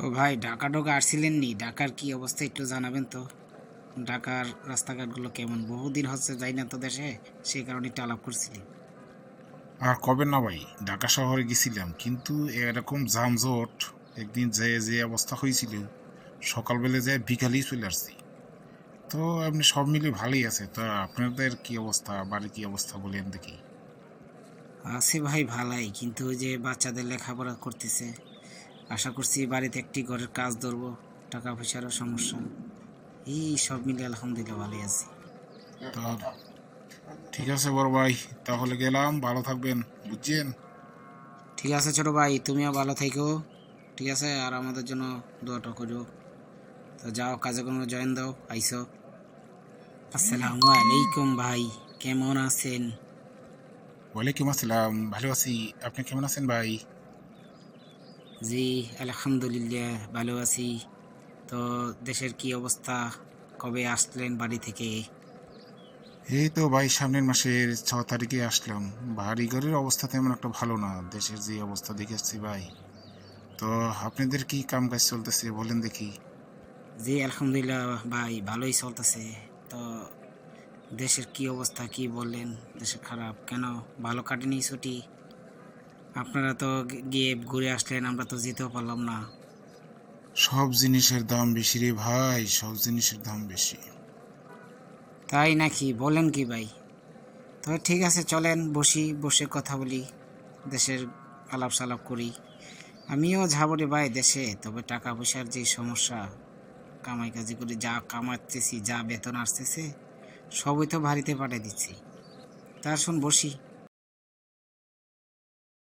ও ভাই ঢাকা ঢোকা আসছিলেন নি? ঢাকার কি অবস্থা একটু জানাবেন তো। ঢাকার রাস্তাঘাটগুলো কেমন? বহুদিন হচ্ছে যাই না তো দেশে সেই কারণে একটু আলাপ করছিলি। আর কবে না ভাই ঢাকা শহরে গেছিলাম কিন্তু এরকম যানজট একদিন যে যে অবস্থা হয়েছিল সকালবেলা যায় বিকালেই চলে আসছি। তো আপনি সব মিলে ভালোই আছে তো আপনাদের কি অবস্থা? বাড়ির কি অবস্থা বলেন দেখি। আছে ভাই ভালাই কিন্তু ওই যে বাচ্চাদের লেখাপড়া করতেছে আশা করছি বাড়িতে একটি ঘরের কাজ ধরবো টাকা পয়সারও সমস্যা এই সব মিলে আলহামদুলিল্লাহ ভালোই আছি। তো ঠিক আছে বড় ভাই তাহলে গেলাম ভালো থাকবেন বুঝছেন? ঠিক আছে ছোট ভাই তুমিও ভালো থেকো ঠিক আছে? আর আমাদের জন্য দোয়াটা করো। তো যাও কাজে কোনো জয়েন দাও আইসো। আসসালামু আলাইকুম ভাই কেমন আছেন? ওয়ালাইকুম আসসালাম ভালো আছি। আপনি কেমন আছেন ভাই? জি আলহামদুলিল্লাহ ভালো আছি। তো দেশের কি অবস্থা? কবে আসলেন বাড়ি থেকে? এই তো ভাই সামনের মাসের ছ তারিখে আসলাম। বাড়ি ঘরের অবস্থা তেমন একটা ভালো না দেশের যে অবস্থা দেখে আসছি ভাই। তো আপনাদের কি কাম কাজ চলতেছে বলেন দেখি। জি আলহামদুলিল্লাহ ভাই ভালোই চলতেছে। তো দেশের কি অবস্থা কি বললেন? দেশের খারাপ কেন? ভালো কাটেনি ছুটি? আপনারা তো গিয়ে ঘুরে আসলেন আমরা তো যেতেও পারলাম না। সব জিনিসের দাম বেশি রে ভাই সব জিনিসের দাম বেশি। তাই নাকি? বলেন কি ভাই? তো ঠিক আছে চলেন বসি বসে কথা বলি দেশের আলাপ সালাপ করি। আমিও যাব রে ভাই দেশে তবে টাকা পয়সার যে সমস্যা কামাই কাজি করে যা কামাচ্ছেছি যা বেতন আসতেছে সবই তো বাড়িতে পাঠিয়ে দিচ্ছি। তার শুন বসি।